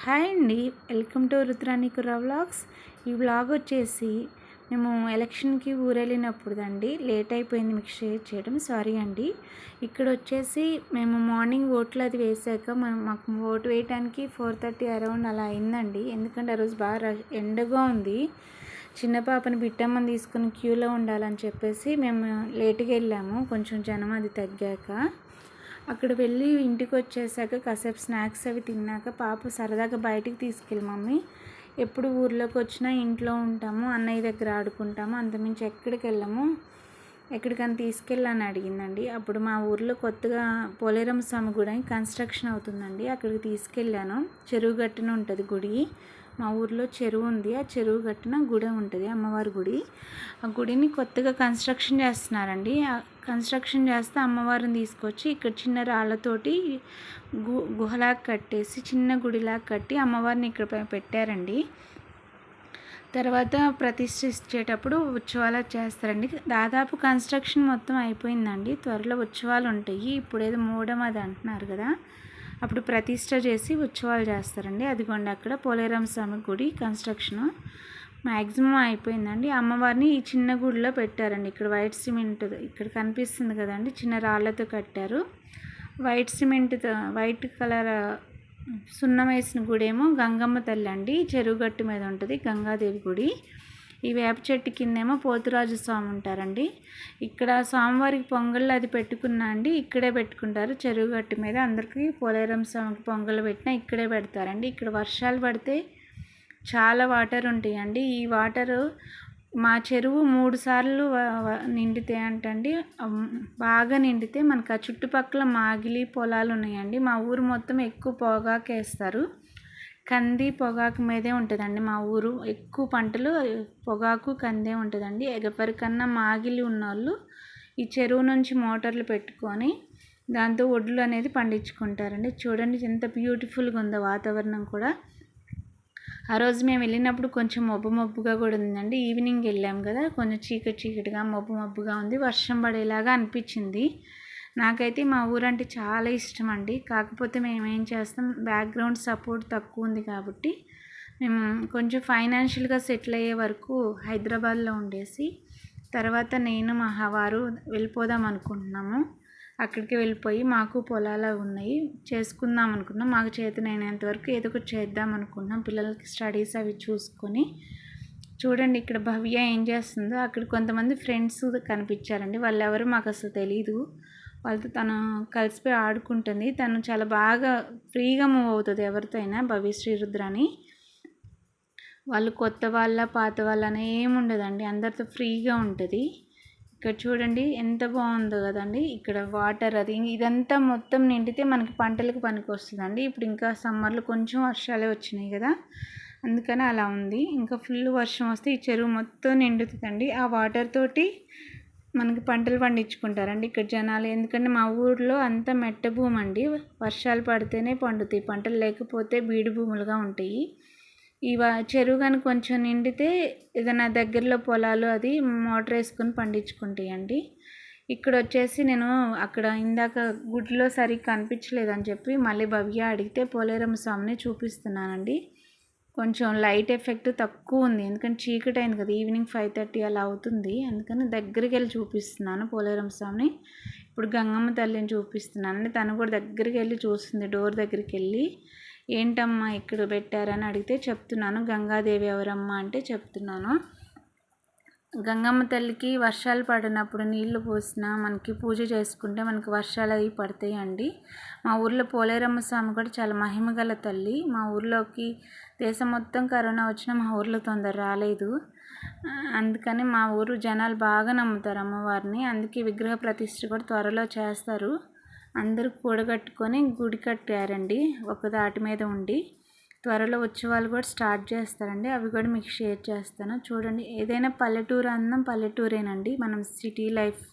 Hi అండి welcome to రుద్రానికుర vlogs. ఈ వ్లాగ్ వచ్చేసి మేము ఎలక్షన్కి ఊరెళ్ళినప్పుడు అండి లేట్ అయిపోయింది మీకు షేర్ చేయడం సారీ అండి. ఇక్కడ వచ్చేసి మేము మార్నింగ్ ఓట్లు అది వేసాక మాకు ఓటు వేయడానికి ఫోర్ థర్టీ అరౌండ్ అలా అయిందండి. ఎందుకంటే ఆ రోజు బాగా ఎండగా ఉంది. చిన్న పాపని బిట్టమ్మని తీసుకుని క్యూలో ఉండాలని చెప్పేసి మేము లేటుగా వెళ్ళాము కొంచెం జనం అది తగ్గాక. అక్కడ వెళ్ళి ఇంటికి వచ్చేసాక కాసేపు స్నాక్స్ అవి తిన్నాక పాప సరదాగా బయటికి తీసుకెళ్ళి మమ్మీ ఎప్పుడు ఊర్లోకి వచ్చినా ఇంట్లో ఉంటాము అన్నయ్య దగ్గర ఆడుకుంటాము అంతమించి ఎక్కడికి వెళ్ళాము ఎక్కడికైనా తీసుకెళ్ళని అడిగిందండి. అప్పుడు మా ఊర్లో కొత్తగా పోలేరం స్వామి గుడి కన్స్ట్రక్షన్ అవుతుందండి. అక్కడికి తీసుకెళ్ళాను. చెరువు గట్టున ఉంటుంది గుడి. మా ఊర్లో చెరువు ఉంది. ఆ చెరువు కట్టిన గుడి ఉంటుంది అమ్మవారి గుడి. ఆ గుడిని కొత్తగా కన్స్ట్రక్షన్ చేస్తున్నారండి. కన్స్ట్రక్షన్ చేస్తే అమ్మవారిని తీసుకొచ్చి ఇక్కడ చిన్న రాళ్ళతోటి గు గుహలాగా కట్టేసి చిన్న గుడిలాగా కట్టి అమ్మవారిని ఇక్కడ పెట్టారండి. తర్వాత ప్రతిష్ఠించేటప్పుడు ఉత్సవాలు చేస్తారండి. దాదాపు కన్స్ట్రక్షన్ మొత్తం అయిపోయిందండి. త్వరలో ఉత్సవాలు ఉంటాయి. ఇప్పుడేదో మూడమది అది అంటున్నారు కదా. అప్పుడు ప్రతిష్ట చేసి ఉత్సవాలు చేస్తారండి. అదిగోండి అక్కడ పోలేరం స్వామి గుడి కన్స్ట్రక్షను మ్యాక్సిమం అయిపోయిందండి. అమ్మవారిని ఈ చిన్న గుడిలో పెట్టారండి. ఇక్కడ వైట్ సిమెంట్ ఇక్కడ కనిపిస్తుంది కదండి. చిన్న రాళ్ళతో కట్టారు. వైట్ సిమెంట్తో వైట్ కలర్ సున్నం వేసిన గుడి ఏమో గంగమ్మ తల్లి అండి. చెరువుగట్టు మీద ఉంటుంది. గంగాదేవి గుడి. ఈ వేప చెట్టు కిందేమో పోతురాజు స్వామి ఉంటారండి. ఇక్కడ స్వామివారికి పొంగళ్ళు అది పెట్టుకున్నా అండి ఇక్కడే పెట్టుకుంటారు. చెరువు గట్టు మీద అందరికీ పోలేరం స్వామికి పొంగళ్ళు పెట్టినా ఇక్కడే పెడతారండి. ఇక్కడ వర్షాలు పడితే చాలా వాటర్ ఉంటాయండి. ఈ వాటరు మా చెరువు మూడు సార్లు నిండితే అంటండి. బాగా నిండితే మనకు ఆ చుట్టుపక్కల మాగిలి పొలాలు ఉన్నాయండి. మా ఊరు మొత్తం ఎక్కువ పొగాకేస్తారు. కంది పొగాకు మీదే ఉంటుందండి మా ఊరు. ఎక్కువ పంటలు పొగాకు కందే ఉంటుందండి. ఎగపరికన్నా మాగిలి ఉన్నోళ్ళు ఈ చెరువు నుంచి మోటార్లు పెట్టుకొని దాంతో ఒడ్లు అనేది పండించుకుంటారండి. చూడండి ఎంత బ్యూటిఫుల్గా ఉందో వాతావరణం కూడా. ఆ రోజు మేము వెళ్ళినప్పుడు కొంచెం మబ్బు మబ్బుగా కూడా ఉందండి. ఈవినింగ్ వెళ్ళాము కదా కొంచెం చీకటి చీకటిగా మబ్బు మబ్బుగా ఉంది. వర్షం పడేలాగా అనిపించింది. నాకైతే మా ఊరంటే చాలా ఇష్టం అండి కాకపోతే మేము ఏం చేస్తాం బ్యాక్గ్రౌండ్ సపోర్ట్ తక్కువ ఉంది కాబట్టి మేము కొంచెం ఫైనాన్షియల్గా సెటిల్ అయ్యే వరకు హైదరాబాద్లో ఉండేసి తర్వాత నేను మా వారు వెళ్ళిపోదాం అనుకుంటున్నాము. అక్కడికి వెళ్ళిపోయి మాకు పొలాలు ఉన్నాయి చేసుకుందాం అనుకున్నాం. మాకు చేతనైనంత వరకు ఏదో ఒకటి చేద్దాం అనుకున్నాం. పిల్లలకి స్టడీస్ అవి చూసుకొని చూడండి ఇక్కడ భవ్య ఏం చేస్తుందో. అక్కడ కొంతమంది ఫ్రెండ్స్ కనిపించారండి. వాళ్ళు ఎవరు మాకు అసలు తెలీదు. వాళ్ళతో తను కలిసిపోయి ఆడుకుంటుంది. తను చాలా బాగా ఫ్రీగా మూవ్ అవుతుంది ఎవరితో అయినా భవ్యశ్రీ రుద్రాని వాళ్ళు కొత్త వాళ్ళ పాత వాళ్ళ అని ఏముండదండి అందరితో ఫ్రీగా ఉంటుంది. ఇక్కడ చూడండి ఎంత బాగుందో కదండి. ఇక్కడ వాటర్ అది ఇదంతా మొత్తం నిండితే మనకి పంటలకు పనికి వస్తుందండి. ఇప్పుడు ఇంకా సమ్మర్లో కొంచెం వర్షాలే వచ్చినాయి కదా. అందుకని అలా ఉంది. ఇంకా ఫుల్ వర్షం వస్తే ఈ చెరువు మొత్తం నిండుతుందండి. ఆ వాటర్ తోటి మనకి పంటలు పండించుకుంటారండి ఇక్కడ జనాలు. ఎందుకంటే మా ఊర్లో అంతా మెట్ట భూమి అండి. వర్షాలు పడితేనే పండుతాయి. పంటలు లేకపోతే బీడు భూములుగా ఉంటాయి. ఇవ చెరువు కానీ కొంచెం నిండితే ఏదైనా దగ్గరలో పొలాలు అది మోటార్ వేసుకొని పండించుకుంటాయండి. ఇక్కడ వచ్చేసి నేను అక్కడ ఇందాక గుడిలో సరిగ్గా కనిపించలేదని చెప్పి మళ్ళీ భవ్య అడిగితే పోలేరమ్మ స్వామిని చూపిస్తున్నానండి. కొంచెం లైట్ ఎఫెక్ట్ తక్కువ ఉంది. ఎందుకంటే చీకటి అయింది కదా ఈవినింగ్ ఫైవ్ థర్టీ అలా అవుతుంది. అందుకని దగ్గరికి వెళ్ళి చూపిస్తున్నాను పోలేరం స్వామిని. ఇప్పుడు గంగమ్మ తల్లిని చూపిస్తున్నాను. తను కూడా దగ్గరికి వెళ్ళి చూస్తుంది డోర్ దగ్గరికి వెళ్ళి. ఏంటమ్మా ఇక్కడ పెట్టారని అడిగితే చెప్తున్నాను. గంగాదేవి ఎవరమ్మా? అంటే చెప్తున్నాను. గంగమ్మ తల్లికి వర్షాలు పడినప్పుడు నీళ్ళు పోసినా మనకి పూజ చేసుకుంటే మనకి వర్షాలు అవి పడతాయి అండి మా ఊర్లో పోలేరమ్మ స్వామి కూడా చాలా మహిమగల తల్లి. మా ఊర్లోకి దేశం మొత్తం కరోనా వచ్చినా మా ఊర్లో తొందర రాలేదు. అందుకని మా ఊరు జనాలు బాగా నమ్ముతారు అమ్మవారిని. అందుకే విగ్రహ ప్రతిష్ఠ కూడా త్వరలో చేస్తారు. అందరూ కూడగట్టుకొని గుడి కట్టారండి. ఒక దాటి మీద ఉండి త్వరలో ఉత్సవాలు కూడా స్టార్ట్ చేస్తారండి. అవి కూడా మీకు షేర్ చేస్తాను. చూడండి ఏదైనా పల్లెటూరు అన్నం పల్లెటూరేనండి. మనం సిటీ లైఫ్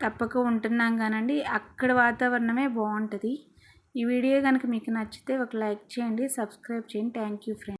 తప్పక ఉంటున్నాం కానండి. అక్కడ వాతావరణమే బాగుంటుంది. ఈ వీడియో కనుక మీకు నచ్చితే ఒక లైక్ చేయండి సబ్స్క్రైబ్ చేయండి. Thank you friends.